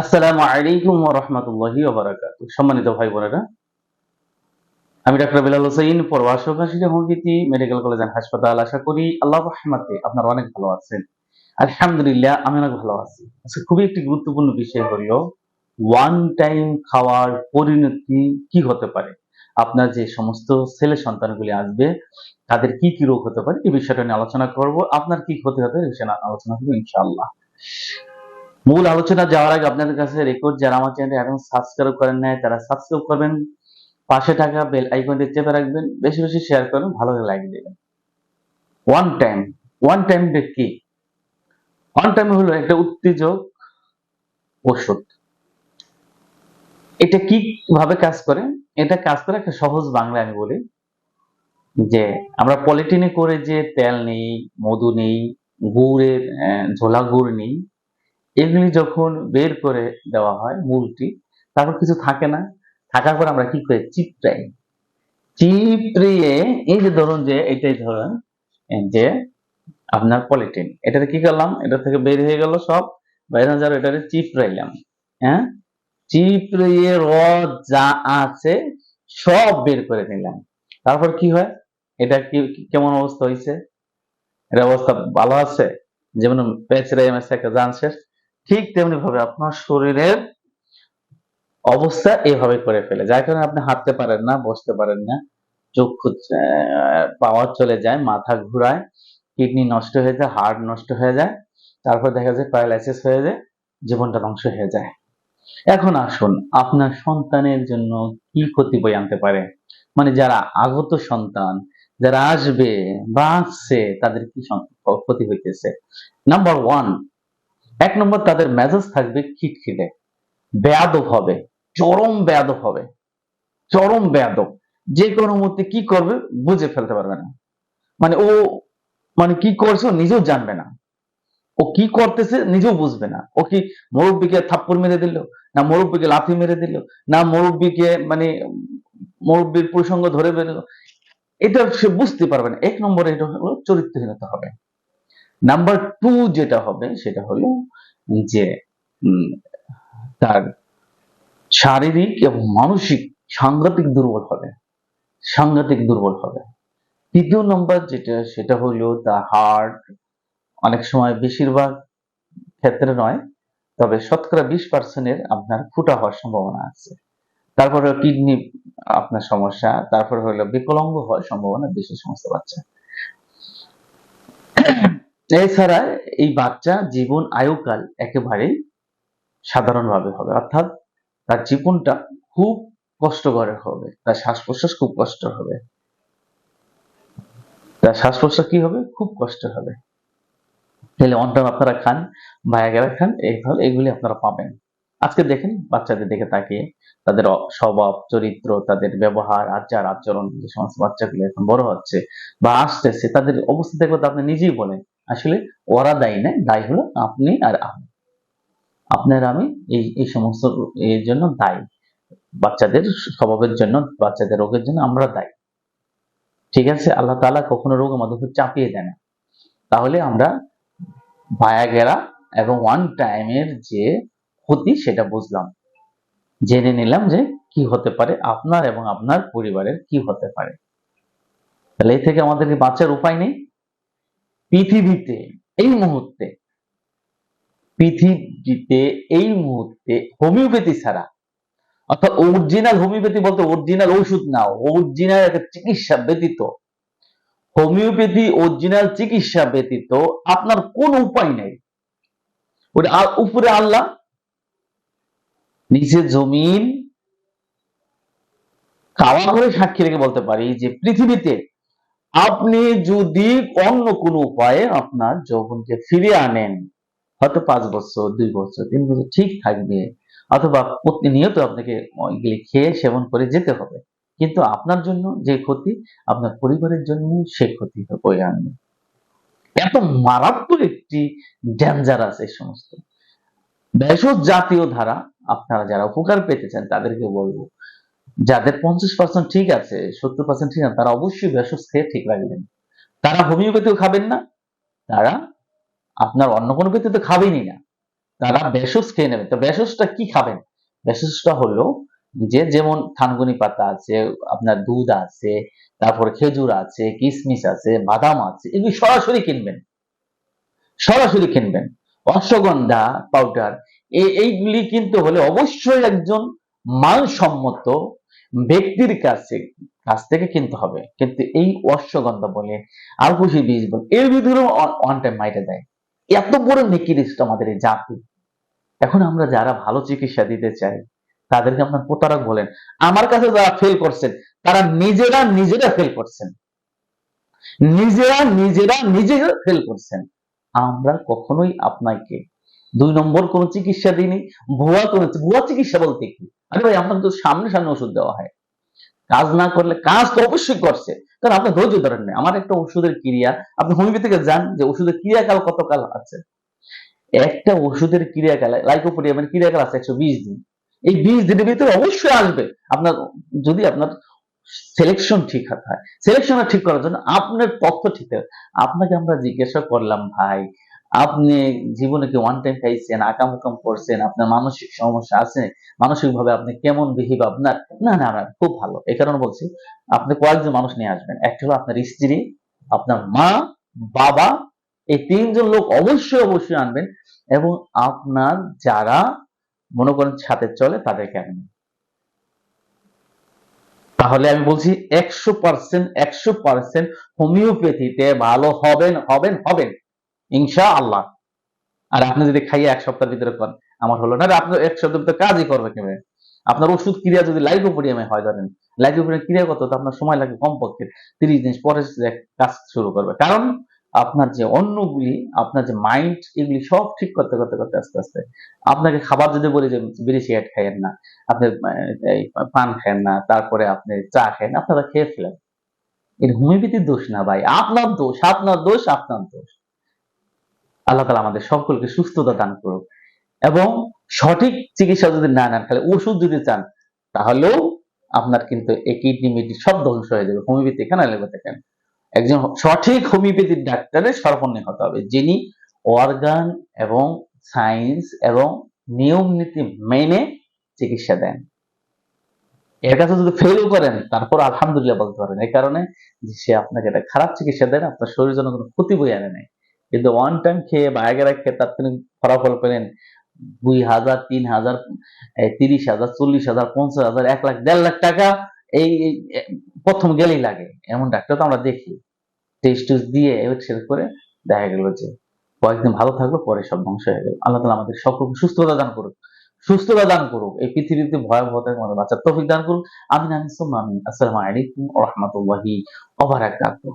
আসসালামু আলাইকুম রাহমাতুল্লাহি ওয়া বারাকাতুহু। সম্মানিত ভাই বোনেরা, আমি ডাক্তার Bilal Hossain প্রবাসক Hasina homeopathy medical college and হাসপাতাল আশা করি আল্লাহ রহমতে আপনারা অনেক ভালো আছেন। আলহামদুলিল্লাহ আমি অনেক ভালো আছি। আজকে খুবই একটি গুরুত্বপূর্ণ বিষয় হলো ওয়ান টাইম খাওয়ার পরিণতি কি হতে পারে? আপনার যে সমস্ত ছেলে সন্তানগুলি আসবে, তাদের কি কি রোগ হতে পারে? এই বিষয়টা নিয়ে আলোচনা করব। আপনার কি ক্ষতি হতে এই বিষয়ে আলোচনা করব ইনশাআল্লাহ। মূল আলোচনা যাওয়ার আগে আপনাদের কাছে রেকর্ড যারা আমার চ্যানেল এখন সাবস্ক্রাইব করেন নাই, তারা সাবস্ক্রাইব করবেন। পাশে থাকা বেল আইকনটি চেপে রাখবেন। বেশি বেশি শেয়ার করবেন, ভালো লাইক দিবেন। ওয়ান টাইম ওয়ান টাইম কি? ওয়ান টাইম হলো একটা উত্তেজক ওষুধ। এটা কি ভাবে কাজ করে? এটা কাজ করে একটা সহজ বাংলা আমি বলি, যে আমরা পলিটিনে করে যে তেল নেই, মধু নেই, গুড়ের ঝোলা গুড় নেই এগুলি যখন বের করে দেওয়া হয় মূলটি, তারপর কিছু থাকে না। থাকার পর আমরা কি করি? চিপটাই চিপড়িয়ে এই যে ধরুন যে, এটাই ধরুন যে আপনার পলিটিন এটাতে কি করলাম? এটা থেকে বের হয়ে গেল সব। বাইরে যাওয়ার এটাতে চিপড়াইলাম হ্যাঁ? চিপড়িয়ে র যা আছে, সব বের করে নিলাম। তারপর কি হয়? এটা কি কেমন অবস্থা হয়েছে এর অবস্থা ভালো আছে? যেমন পেঁচড়ে এমএস একটা শেষ। ঠিক তেমনি ভাবে আপনার শরীরের অবস্থা এইভাবে করে ফেলে। যার কারণে আপনি হাঁটতে পারেন না, বসতে পারেন না। চক্ষু পাওয়ার চলে যায়, মাথা ঘুরায়, কিডনি নষ্ট হয়ে যায়, হার্ট নষ্ট হয়ে যায়, তারপর দেখা যায় প্যারালাইসিস হয়ে যায়, জীবনটা ধ্বংস হয়ে যায়। এখন আসুন আপনার সন্তানের জন্য কি ক্ষতি বই আনতে পারে? মানে যারা আগত সন্তান, যারা আসবে, বা আসছে, তাদের কি ক্ষতি হইতেছে? নাম্বার ওয়ান এক নম্বর, তাদের মেজাজ থাকবে খিটখিটে। বেয়াদব হবে, চরম বেয়াদব হবে, চরম বেয়াদব। যে কোনো মুহূর্তে কি করবে বুঝে ফেলতে পারবে না। মানে ও মানে কি করছে নিজেও জানবে না। ও কি করতেছে নিজেও বুঝবে না। ও কি মুরব্বীকে থাপ্পড় মেরে দিল, না মুরব্বীকে লাথি মেরে দিল, না মুরব্বীকে মানে মুরব্বীর প্রসঙ্গ ধরে বেরোলো? এটা সে বুঝতে পারবে না। এক নম্বরে এটা হলো চরিত্রহীনতা হবে। নাম্বার টু যেটা হবে সেটা হলো যে তার শারীরিক এবং মানসিক সাংঘাতিক দুর্বল হবে। সাংঘাতিক দুর্বল হবে। তৃতীয় নম্বর যেটা, সেটা হলো দা হার্ট অনেক সময় বেশিরভাগ ক্ষেত্রে নয়, তবে শতকরা বিশ পার্সেন্টের আপনার ফুটা হওয়ার সম্ভাবনা আছে। তারপরে কিডনি আপনার সমস্যা, তারপরে হলো বিকলাঙ্গ হওয়ার সম্ভাবনা বেশি সমস্ত বাচ্চা। এছাড়া এই বাচ্চা জীবন আয়ুকাল একেবারে সাধারণভাবে হবে। অর্থাৎ তার জীবনটা খুব কষ্টকর হবে। তার শ্বাস প্রশ্বাস খুব কষ্ট হবে। তার শ্বাস প্রশ্বাস কি হবে? খুব কষ্ট হবে। তাহলে অন্টাম আপনারা খান ভায়াগেরা খান এইভাবে এগুলি আপনারা পাবেন। আজকে দেখেন বাচ্চাদের দিকে তাকিয়ে, তাদের স্বভাব, চরিত্র, তাদের ব্যবহার, আচার, আচরণ, যে সমস্ত বাচ্চাগুলো এখন বড় হচ্ছে বা আসতেছে, তাদের অবস্থা দেখলে তো আপনি নিজেই বলেন। আসলে ওরা দায়ী না, দায়ী হলো আপনি আর আমি। আপনার আমি এই এই সমস্ত এর জন্য দায়ী। বাচ্চাদের স্বভাবের জন্য, বাচ্চাদের রোগের জন্য আমরা দায়ী। ঠিক আছে? আল্লাহ তালা কখনো রোগ আমাদের উপর চাপিয়ে দেয় না। তাহলে আমরা ভায়াগেরা এবং ওয়ান টাইমের যে ক্ষতি সেটা বুঝলাম। জেনে নিলাম যে কি হতে পারে আপনার এবং আপনার পরিবারের কি হতে পারে। তাহলে এই থেকে আমাদেরকে বাঁচার উপায় নেই। পৃথিবীতে এই মুহূর্তে, পৃথিবীতে এই মুহূর্তে হোমিওপ্যাথি ছাড়া, অর্থাৎ অরিজিনাল হোমিওপ্যাথি বলতে অরিজিনাল ওষুধ না অরিজিনাল একটা চিকিৎসা ব্যতীত, হোমিওপ্যাথি অরিজিনাল চিকিৎসা ব্যতীত আপনার কোন উপায় নেই। উপরে আল্লাহ, নিচে জমিন, খাওয়া করে সাক্ষী রেখে বলতে পারি যে পৃথিবীতে আপনি যদি অন্য কোনো উপায়ে আপনার যৌবনকে ফিরিয়ে আনেন, হয়তো পাঁচ বছর, দুই বছর, তিন বছর ঠিক থাকবে, অথবা প্রতিনিয়ত আপনাকে ওইগুলি খেয়ে সেবন করে যেতে হবে। কিন্তু আপনার জন্য যে ক্ষতি, আপনার পরিবারের জন্য সে ক্ষতি বয়ে আনবে। এত মারাত্মক একটি ডেঞ্জারাস এই সমস্ত। ভেষজ জাতীয় ধারা, আপনারা যারা উপকার পেতে চান, তাদেরকে বলব যাদের পঞ্চাশ পার্সেন্ট ঠিক আছে, সত্তর পার্সেন্ট ঠিক আছে, তারা অবশ্যই ভেষজ খেয়ে ঠিক রাখবেন। তারা হোমিওপ্যাথিও খাবেন না, তারা আপনার অন্য কোনো ক্ষেত্রে তো খাবেনই না। তারা বেসুস খেয়ে নেবেন। তো বেসুসটা কি খাবেন? বেসুসটা হলো যে যেমন থানগুনি পাতা আছে, আপনার দুধ আছে, তারপরে খেজুর আছে কিশমিশ আছে, বাদাম আছে, এগুলি সরাসরি কিনবেন। সরাসরি কিনবেন। অশ্বগন্ধা পাউডার এইগুলি কিনতে হলে অবশ্যই একজন মানসম্মত ব্যক্তির কাছে, কাছ থেকে কিনতে হবে। কিন্তু এই অশ্বগন্ধা বলে আলকুশি বীজ বলে, এর ভিতরে ওয়ান টাইম মাইটে দেয়। এত বড় নেকিরিস্ট আমাদের এই জাতি। এখন আমরা যারা ভালো চিকিৎসা দিতে চাই, তাদেরকে আপনার প্রতারক বলেন, আমার কাছে যারা ফেল করছেন, তারা নিজেরা নিজেরা ফেল করছেন। নিজেরা নিজেরা নিজেরা ফেল করছেন। আমরা কখনোই আপনাকে দুই নম্বর কোন চিকিৎসা দিইনি, ভুয়া কোন ভুয়া চিকিৎসা বলতে কি? আরে ভাই আপনাকে তো সামনে সামনে ওষুধ দেওয়া হয়। কাজ না করলে, কাজ তো অবশ্যই করছে। কারণ আপনি ধৈর্য ধরেন না। আমার একটা ওষুধের ক্রিয়া, আপনি হোমিওপ্যাথিকে যান যে ওষুধের ক্রিয়াকাল কতকাল আছে। একটা ওষুধের ক্রিয়াকাল, লাইকোপোডিয়ামের ক্রিয়াকাল আছে একশো বিশ দিন। এই বিশ দিনের ভিতরে অবশ্যই আসবে। আপনার, যদি আপনার সিলেকশন ঠিক হয় সিলেকশন ঠিক করার জন্য আপনার তথ্য ঠিক হবে আপনাকে আমরা জিজ্ঞাসা করলাম, ভাই আপনি জীবনে কি ওয়ান টাইম খাইছেন আকাম উকাম করছেন, আপনার মানসিক সমস্যা আছে? মানসিক ভাবে আপনি কেমন বিহেভ আপনার না না না, খুব ভালো। এই কারণে বলছি, আপনি কয়েকজন মানুষ নিয়ে আসবেন। একটা হলো আপনার স্ত্রী, আপনার মা, বাবা, এই তিনজন লোক অবশ্যই অবশ্যই আনবেন এবং আপনার যারা মনে করেন ছাদের চলে তাদেরকে আনবেন। তাহলে আমি বলছি একশো পার্সেন্ট একশো পার্সেন্ট হোমিওপ্যাথিতে ভালো হবেন হবেন হবেন। ইনশা আল্লাহ আর আপনি যদি খাইয়ে এক সপ্তাহের ভিতরে করেন, আমার হলো না আপনার এক সপ্তাহের ভিতরে কাজই করবে কেমন? আপনার ওষুধ ক্রিয়া যদি লাইকোপোডিয়ামে হয়, ধরেন লাইকোপোডিয়াম ক্রিয়া কত? আপনার সময় লাগে কমপক্ষে তিরিশ দিন পরে কাজ শুরু করবে। কারণ আপনার যে অন্যগুলি আপনার যে মাইন্ড এগুলি সব ঠিক করতে করতে করতে, আস্তে আস্তে আপনাকে খাবার যদি বলি যে বিড়ি সিগারেট খাইয়েন না, আপনি পান খান না, তারপরে আপনি চা খান আপনারা খেয়ে ফেলেন। এর হোমিওপ্যাথির দোষ না ভাই, আপনার দোষ আপনার দোষ আপনার দোষ। আল্লাহ তালা আমাদের সকলকে সুস্থতা দান করুক। এবং সঠিক চিকিৎসা যদি না নেন খালি ওষুধ যদি চান, তাহলেও আপনার কিন্তু এই কিডনি, মিডনি সব ধ্বংস হয়ে যাবে। হোমিওপ্যাথি এখানে লেগে থাকেন একজন সঠিক হোমিওপ্যাথির ডাক্তারের সর্বর্ণে হতে হবে, যিনি অর্গান এবং সায়েন্স এবং নিয়ম নীতি মেনে চিকিৎসা দেন। এর কাছে যদি ফেল করেন, তারপর আলহামদুলিল্লাহ বলতে পারেন। এই কারণে সে আপনাকে একটা খারাপ চিকিৎসা দেন আপনার শরীরের জন্য কোনো ক্ষতি বই আনে নাই। কিন্তু ওয়ান টাইম খেয়ে বা আগের খেয়ে তার তিনি ফলাফল পেলেন দুই হাজার, তিন হাজার তিরিশ হাজার, চল্লিশ হাজার, পঞ্চাশ হাজার, এক লাখ, দেড় লাখ টাকা এই প্রথম গেলেই লাগে। এমন ডাক্তার তো আমরা দেখি। টেস্ট টুস দিয়ে এক্সরে করে দেখা গেল যে কয়েকদিন ভালো থাকল, পরে সব ধ্বংস হয়ে গেল। আল্লাহ তালা আমাদের সকলকে সুস্থতা দান করুক। সুস্থতা দান করুক। এই পৃথিবীতে ভয়াবহতার মধ্যে বাচ্চার তফিক দান করুক। আমি নামি সোম্মা আমি আসসালামু আলাইকুম রহমতুল্লাহি ওবারাকাতুহ